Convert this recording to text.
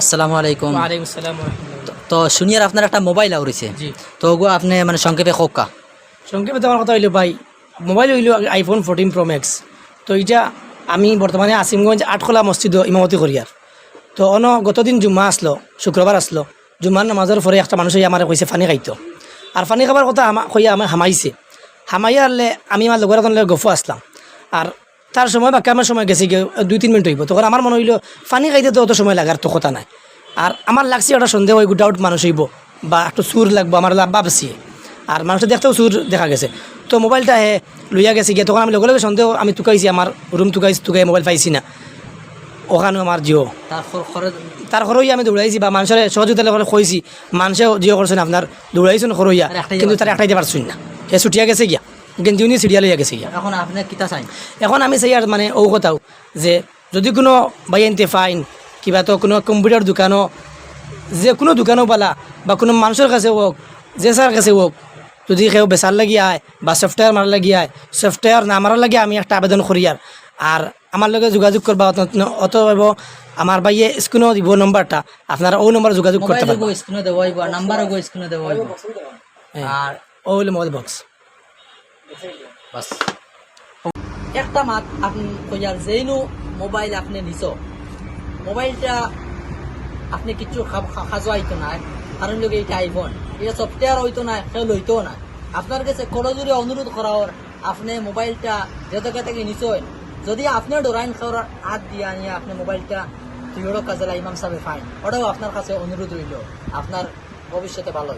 আসসালামু আলাইকুম। ওয়ালাইকুম আসসালাম তো শুনিয়ার আপনার একটা মোবাইল আউরিছে তো ওগো আপনি মানে সংক্ষেপে খোকা সংক্ষেপে তোমার কথা হইল ভাই মোবাইল হইল আইফোন ফোরটিন প্রো ম্যাক্স তো এটা আমি বর্তমানে আসিমগঞ্জ আটখোলা মসজিদ ইমামতি করিয়ার। তো অন গতদিন জুম্মা আসলো শুক্রবার আসলো। জুম্মার নামাজের পরে একটা মানুষ আমার কইছে ফানি খাইতো। আর ফানি খাবার কথা আমা কইয়া আমার হামাইছে। হামাইয়া আনলে আমি আমার লগর এখন গফু আসলাম। আর তার সময় বাকি আমার সময় গেছে গিয়ে দুই তিন মিনিট হইব। তখন আমার মনে হইল ফানি খাইতে তো অত সময় লাগার তো কথা নাই। আর আমার লাগছে একটা সন্দেহ ওই ডাউট মানুষ হইব বা একটু সুর লাগবো আমার ভাবছি আর মানুষের দেখতেও সুর দেখা গেছে। তো মোবাইলটা হে লইয়া গেছে গিয়ে তখন আমি লগে লগে সন্দেহ আমি তুকাইছি আমার রুম তুকাইছি তুকাই মোবাইল পাইছি না। ওখানেও আমার জিও। তার খর- খরচ তার ঘরেই আমি দৌড়াইছি বা মানুষের সহযোগিতা করে কইছি মানুষেও জিও করছেন আপনার দৌড়াইছেন একটাই কিন্তু তার একটাই পারছুন না। সে ছুটিয়া গেছে গিয়া। গেঞ্জি উনি সিরিয়াল হইয়া গেছে এখন আপনি কিতা চাই? এখন আমি চাই আর মানে ও কথাও যে যদি কোনো বাই আনতে ফাইন কিবা তো কোনো কম্পিউটার দোকানও যে কোনো দোকানও পালা বা কোনো মানুষের কাছে হোক যে স্যার কাছে হোক যদি কেউ বেচার লাগি আয় বা সফটওয়্যার মারার লাগি আয় সফটওয়্যার না মারার লাগে আমি একটা আবেদন করি আর। আর আমার লগে যোগাযোগ করবা অত হইব আমার বাইয়ে স্ক্রিনও দিব নম্বরটা আপনারা ও নম্বর যোগাযোগ করতে পারবেন স্ক্রিনে দেওয়া হইব নাম্বার গো স্ক্রিনে দেওয়া হইব আর ও হইলে মোবাইল বক্স বাস। একটা মাত আপনি কইয়ার যেইনো মোবাইল আপনি নিছ। মোবাইলটা আপনি কিছু সাজো আইতো না, কারণ লোক এটা আইফোন এটা সফটওয়্যার হইতো না সে লইতো না। আপনার কাছে করজুরি অনুরোধ করা হর আপনি মোবাইলটা যত থেকে নিশ্চয় যদি আপনি ডোরাইন খাওয়ার হাত দিয়ে আনিয়ে আপনি মোবাইলটা তুইও কাজে ইমাম সাহেব ফাইন ওটাও আপনার কাছে অনুরোধ রইল। আপনার ভবিষ্যতে ভালো